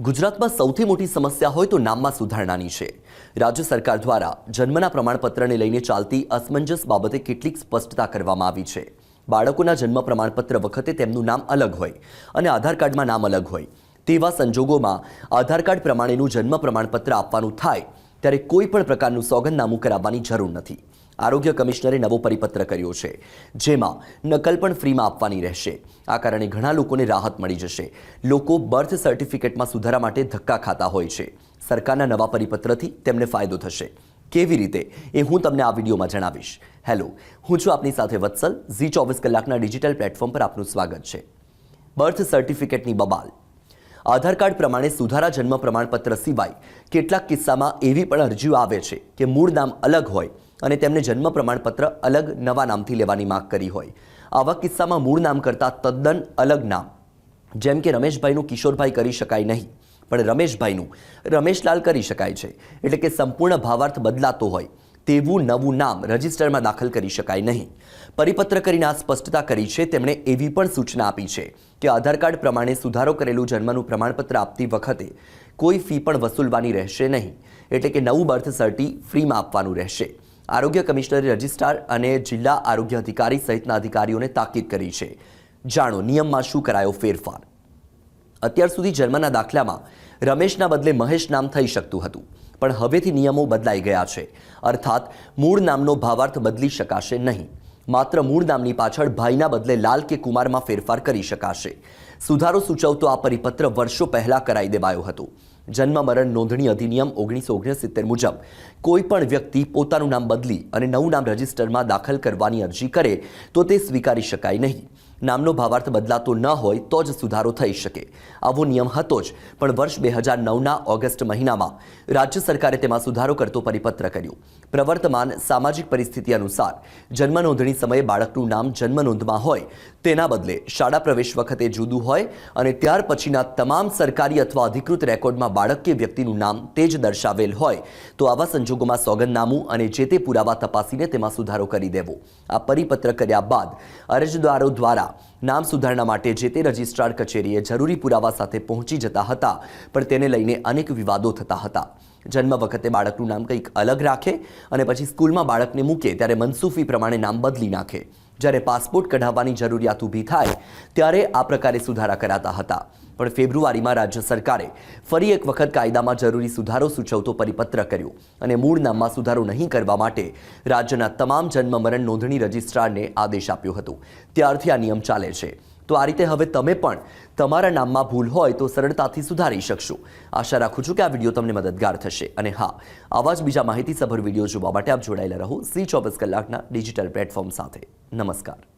ગુજરાતમાં સૌથી મોટી સમસ્યા હોય તો નામમાં સુધારણાની છે. રાજ્ય સરકાર દ્વારા જન્મના પ્રમાણપત્રને લઈને ચાલતી અસમંજસ બાબતે કેટલીક સ્પષ્ટતા કરવામાં આવી છે. બાળકોના જન્મ પ્રમાણપત્ર વખતે તેમનું નામ અલગ હોય અને આધાર કાર્ડમાં નામ અલગ હોય. તેવા સંજોગોમાં આધાર કાર્ડ પ્રમાણેનું જન્મ પ્રમાણપત્ર આપવાનું થાય ત્યારે કોઈ પણ પ્રકારનું સોગંદનામું કરાવવાની જરૂર નથી. આરોગ્ય કમિશનરે નવો પરિપત્ર કર્યો છે, જેમાં નકલ પણ ફ્રીમાં આપવાની રહેશે. આ કારણે ઘણા લોકોને રાહત મળી જશે. લોકો બર્થ સર્ટિફિકેટમાં સુધારા માટે ધક્કા ખાતા હોય છે. સરકારના નવા પરિપત્રથી તેમને ફાયદો થશે. કેવી રીતે? એ હું તમને આ વિડીયોમાં જણાવીશ. હેલો, હું છું આપની સાથે વત્સલ. ઝી ચોવીસ કલાકના ડિજિટલ પ્લેટફોર્મ પર આપનું સ્વાગત છે. બર્થ સર્ટિફિકેટની બબાલ. આધાર કાર્ડ પ્રમાણે સુધારા જન્મ પ્રમાણપત્ર સિવાય કેટલાક કિસ્સામાં એવી પણ અરજીઓ આવે છે કે મૂળ નામ અલગ હોય અને તેમને જન્મ પ્રમાણપત્ર અલગ નવા નામથી લેવાની માંગ કરી હોય. આવા કિસ્સામાં મૂળ નામ કરતાં તદ્દન અલગ નામ. જેમ કે રમેશભાઈનું કિશોરભાઈ કરી શકાય નહીં, પણ રમેશભાઈનું, રમેશલાલ કરી શકાય છે, એટલે કે સંપૂર્ણ ભાવાર્થ બદલાતો હોય, તેવું નવું નામ રજિસ્ટરમાં દાખલ કરી શકાય નહીં. પરિપત્ર કરીને આ સ્પષ્ટતા કરી છે, તેમણે એવી પણ સૂચના આપી છે કે આધાર કાર્ડ પ્રમાણે સુધારો કરેલું જન્મનું પ્રમાણપત્ર આપતી વખતે કોઈ ફી પણ વસૂલવાની રહેશે નહીં, એટલે કે નવું બર્થ સર્ટી ફ્રીમાં આપવાનું રહેશે. આરોગ્ય કમિશનરે રજિસ્ટ્રાર અને જિલ્લા આરોગ્ય અધિકારી સહિતના અધિકારીઓને તાકીદ કરી છે. જાણો, નિયમમાં શું કરાયો ફેરફાર? અત્યાર સુધી જન્મના દાખલામાં રમેશના બદલે મહેશ નામ થઈ શકતું હતું, પણ હવેથી નિયમો બદલાઈ ગયા છે. અર્થાત, મૂળ નામનો ભાવાર્થ બદલી શકાશે નહીં. માત્ર મૂળ નામની પાછળ ભાઈના બદલે લાલ કે કુમારમાં ફેરફાર કરી શકાશે. સુધારો સૂચવતો આ પરિપત્ર વર્ષો પહેલાં કરાઈ દેવાયો હતો. જન્મ મરણ નોંધણી અધિનિયમ ઓગણીસો ઓગણસિત્તેર મુજબ કોઈ પણ વ્યક્તિ પોતાનું નામ બદલી અને નવું નામ રજિસ્ટરમાં દાખલ કરવાની અરજી કરે તો તે સ્વીકારી શકાય નહીં. નામનો ભાવાર્થ બદલાતો ન હોય તો જ સુધારો થઈ શકે. આવો નિયમ હતો જ, પણ વર્ષ બે હજાર નવના ઓગસ્ટ મહિનામાં રાજ્ય સરકારે તેમાં સુધારો કરતો પરિપત્ર કર્યો. પ્રવર્તમાન સામાજિક પરિસ્થિતિ અનુસાર જન્મ નોંધણી સમયે બાળકનું નામ જન્મ નોંધમાં હોય તેના બદલે શાળા પ્રવેશ વખતે જુદું હોય અને ત્યાર પછીના તમામ સરકારી અથવા અધિકૃત રેકોર્ડમાં બાળક કે વ્યક્તિનું નામ તે જ દર્શાવેલ હોય, તો આવા સંજોગોમાં સોગંદનામું અને જે તે પુરાવા તપાસીને તેમાં સુધારો કરી દેવો. આ પરિપત્ર કર્યા બાદ અરજદારો દ્વારા નામ સુધારણા માટે જે તે રજિસ્ટ્રાર કચેરીએ જરૂરી પુરાવા સાથે પહોંચી જતા હતા, પણ તેને લઈને અનેક વિવાદો થતા હતા. જન્મ વખતે બાળકનું નામ કંઈક અલગ રાખે અને પછી સ્કૂલમાં બાળકને મૂકે, ત્યારે મનસૂફી પ્રમાણે નામ બદલી નાખે. જ્યારે પાસપોર્ટ કઢાવવાની જરૂરિયાત ઊભી થાય ત્યારે આ પ્રકારે સુધારા કરાતા હતા. પણ ફેબ્રુઆરીમાં રાજ્ય સરકારે ફરી એક વખત કાયદામાં જરૂરી સુધારો સૂચવતો પરિપત્ર કર્યો અને મૂળ નામમાં સુધારો નહીં કરવા માટે રાજ્યના તમામ જન્મ મરણ નોંધણી રજિસ્ટ્રારને આદેશ આપ્યો હતો. ત્યારથી આ નિયમ ચાલે છે. તો આ રીતે હવે તમે પણ તમારા નામમાં ભૂલ હોય તો સરળતાથી સુધારી શકશો. આશા રાખું છું કે આ વીડિયો તમને મદદગાર થશે. અને હા, આવા જ બીજા માહિતીસભર વીડિયો જોવા માટે આપ જોડાયેલા રહો સી ચોવીસ કલાકના ડિજિટલ પ્લેટફોર્મ સાથે. નમસ્કાર.